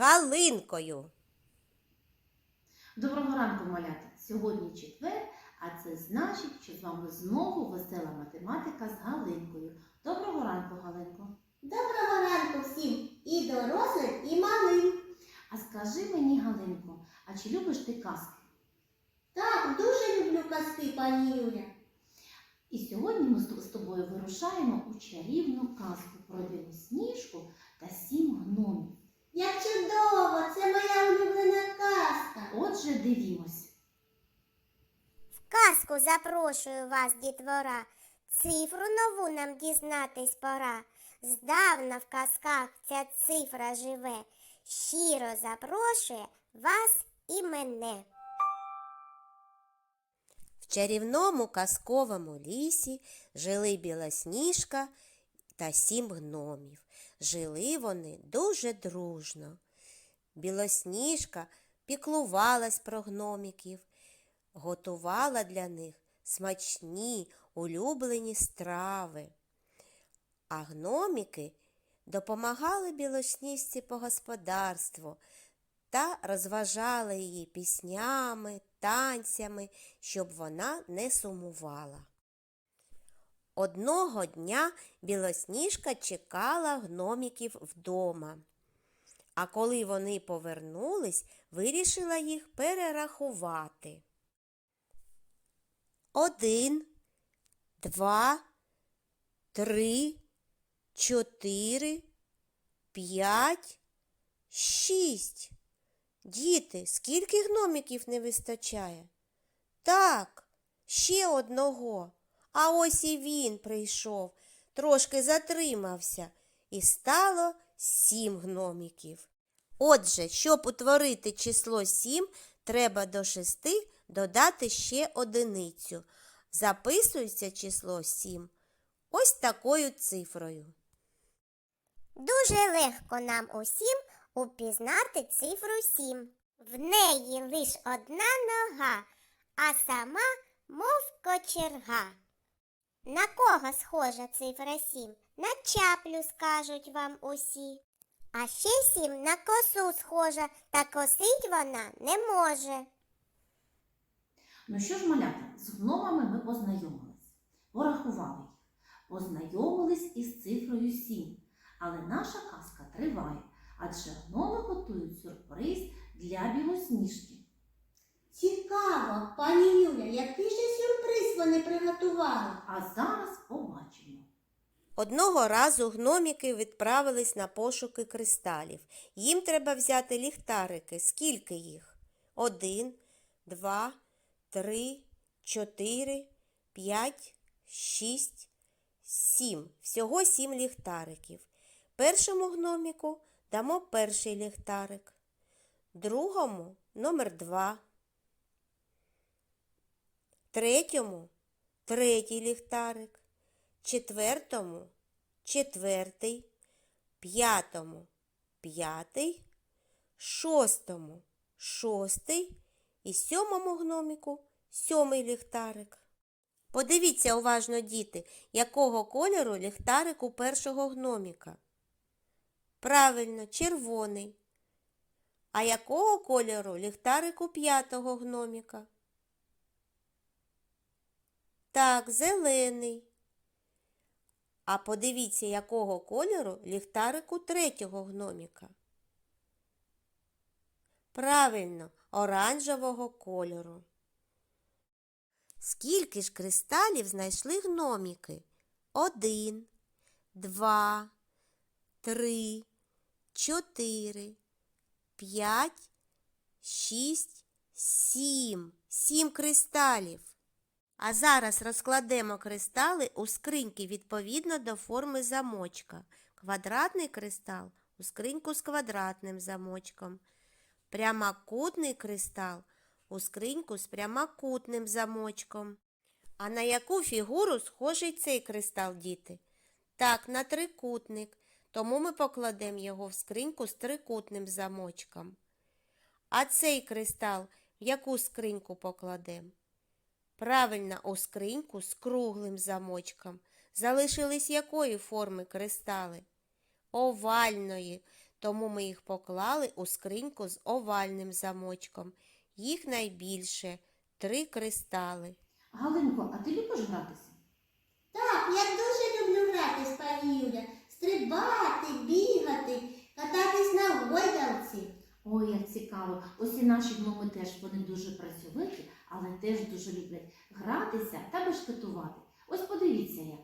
Галинкою. Доброго ранку, малята! Сьогодні четвер, а це значить, що з вами знову весела математика з Галинкою. Доброго ранку, Галинко! Доброго ранку всім і дорослим, і малим. А скажи мені, Галинко, а чи любиш ти казки? Так, дуже люблю казки, пані Юля. І сьогодні ми з з тобою вирушаємо у чарівну казку про білосніжку та сім гномів. Як чудово, це моя улюблена казка. Отже, дивімось. В казку запрошую вас, дітвора. Цифру нову нам дізнатись пора. Здавна в казках ця цифра живе. Щиро запрошує вас і мене. В чарівному казковому лісі жили Білосніжка та сім гномів. Жили вони дуже дружно. Білосніжка піклувалась про гномиків, готувала для них смачні улюблені страви. А гномики допомагали білосніжці по господарству та розважали її піснями, танцями, щоб вона не сумувала. Одного дня білосніжка чекала гномиків вдома. А коли вони повернулись, вирішила їх перерахувати. Один, два, три, чотири, п'ять, шість. Діти, скільки гномиків не вистачає? Так, ще одного. А ось і він прийшов, трошки затримався, і стало сім гномиків. Отже, щоб утворити число сім, треба до шести додати ще одиницю. Записується число сім ось такою цифрою. Дуже легко нам усім упізнати цифру сім. В неї лиш одна нога, а сама мов кочерга. На кого схожа цифра сім? На чаплю скажуть вам усі. А ще сім на косу схожа, та косить вона не може. Ну що ж, малята, з гномами ми познайомились, порахували їх, познайомились із цифрою 7. Але наша казка триває, адже гноми готують сюрприз для білосніжки. Цікаво, пані Юля, який же сюрприз вони? А зараз побачимо. Одного разу гноміки відправились на пошуки кристалів. Їм треба взяти ліхтарики. Скільки їх? Один, два, три, чотири, п'ять, шість, сім. Всього сім ліхтариків. Першому гноміку дамо перший ліхтарик, другому номер два, третьому третій ліхтарик четвертому четвертий, п'ятому п'ятий, шостому шостий і сьомому гноміку сьомий ліхтарик. Подивіться уважно, діти, якого кольору ліхтарик у першого гноміка. Правильно, червоний. А якого кольору ліхтарик у п'ятого гноміка? Так, зелений. А подивіться, якого кольору ліхтарик у третього гноміка. Правильно, оранжевого кольору. Скільки ж кристалів знайшли гноміки? Один, два, три, чотири, п'ять, шість, сім. Сім кристалів. А зараз розкладемо кристали у скриньки відповідно до форми замочка. Квадратний кристал у скриньку з квадратним замочком. Прямокутний кристал у скриньку з прямокутним замочком. А на яку фігуру схожий цей кристал, діти? Так, на трикутник. Тому ми покладемо його в скриньку з трикутним замочком. А цей кристал в яку скриньку покладемо? Правильно, у скриньку з круглим замочком. Залишились якої форми кристали? Овальної. тому ми їх поклали у скриньку з овальним замочком. Їх найбільше три кристали. Галинко, а ти любиш гратися? Так, я дуже люблю гратись, пані Юля. Стрибати, бігати, кататись на гойдалці. Ой, як цікаво. Ось і наші гноми теж вони дуже працьовиті, але теж дуже люблять гратися та бешкетувати. Ось подивіться як.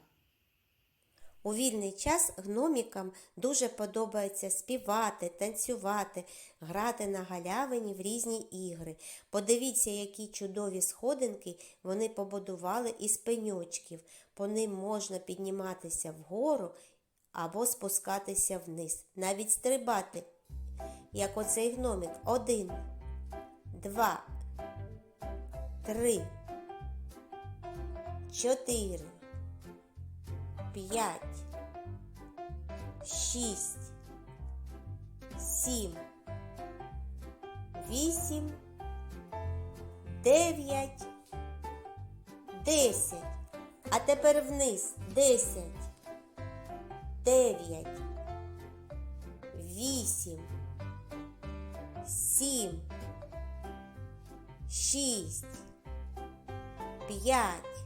У вільний час гномікам дуже подобається співати, танцювати, грати на галявині в різні ігри. Подивіться, які чудові сходинки вони побудували із пеньочків. По ним можна підніматися вгору або спускатися вниз, навіть стрибати, як оцей гномик. Один, два, три, чотири п'ять, шість, сім, вісім, дев'ять, десять. А тепер вниз десять, дев'ять, вісім, сім, шість, п'ять,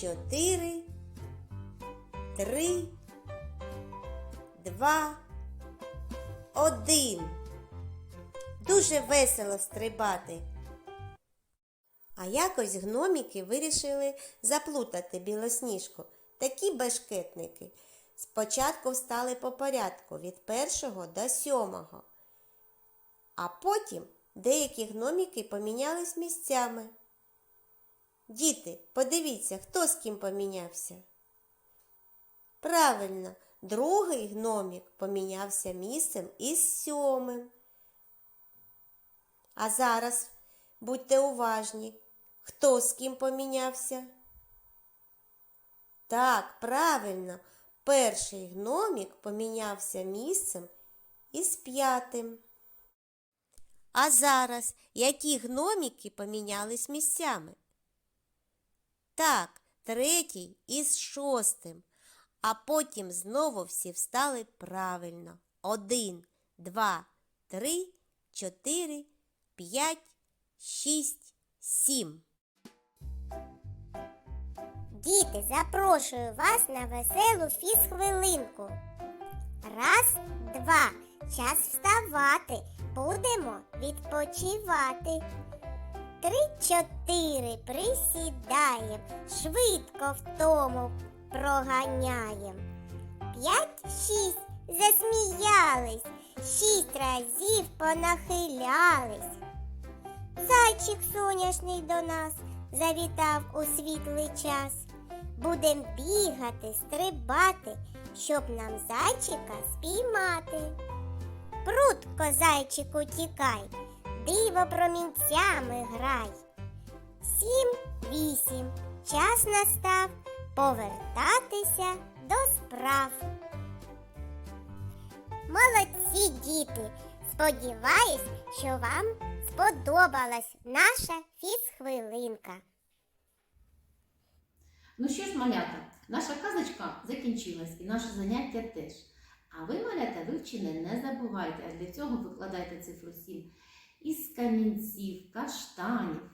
чотири три, два, один. Дуже весело стрибати. А якось гноміки вирішили заплутати білосніжку. Такі бешкетники спочатку встали по порядку від першого до сьомого. А потім деякі гноміки помінялись місцями. Діти, подивіться, хто з ким помінявся. Правильно, другий гномік помінявся місцем із сьомим. А зараз будьте уважні, хто з ким помінявся? Так, правильно, перший гномік помінявся місцем із п'ятим. А зараз які гноміки помінялись місцями? Так, третій із шостим. А потім знову всі встали правильно. Один, два, три, чотири, п'ять, шість, сім. Діти, запрошую вас на веселу фіз-хвилинку. Раз, два. Час вставати. Будемо відпочивати. Три, чотири. Присідаєм. Швидко втому проганяєм. П'ять, шість. Засміялись. Шість разів понахилялись. Зайчик соняшний до нас завітав у світлий час. Будем бігати, стрибати, щоб нам зайчика спіймати. Прутко, зайчику, тікай, диво промінцями грай. Сім, вісім, час настав повертатися до справ. Молодці діти! Сподіваюсь, що вам сподобалась наша фіз-хвилинка. Ну що ж, малята, наша казочка закінчилась і наше заняття теж. А ви, малята, вивчене не забувайте, а для цього викладайте цифру 7 із камінців, каштанів.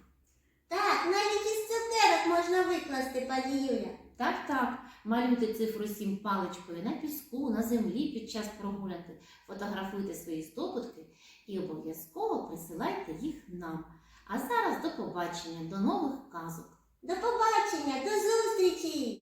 Так, навіть із цукерок можна викласти, пані Юля. Так, так, малюйте цифру 7 паличкою на піску, на землі під час прогулянки, фотографуйте свої здобутки і обов'язково присилайте їх нам. А зараз до побачення, до нових казок. До побачення, до зустрічі!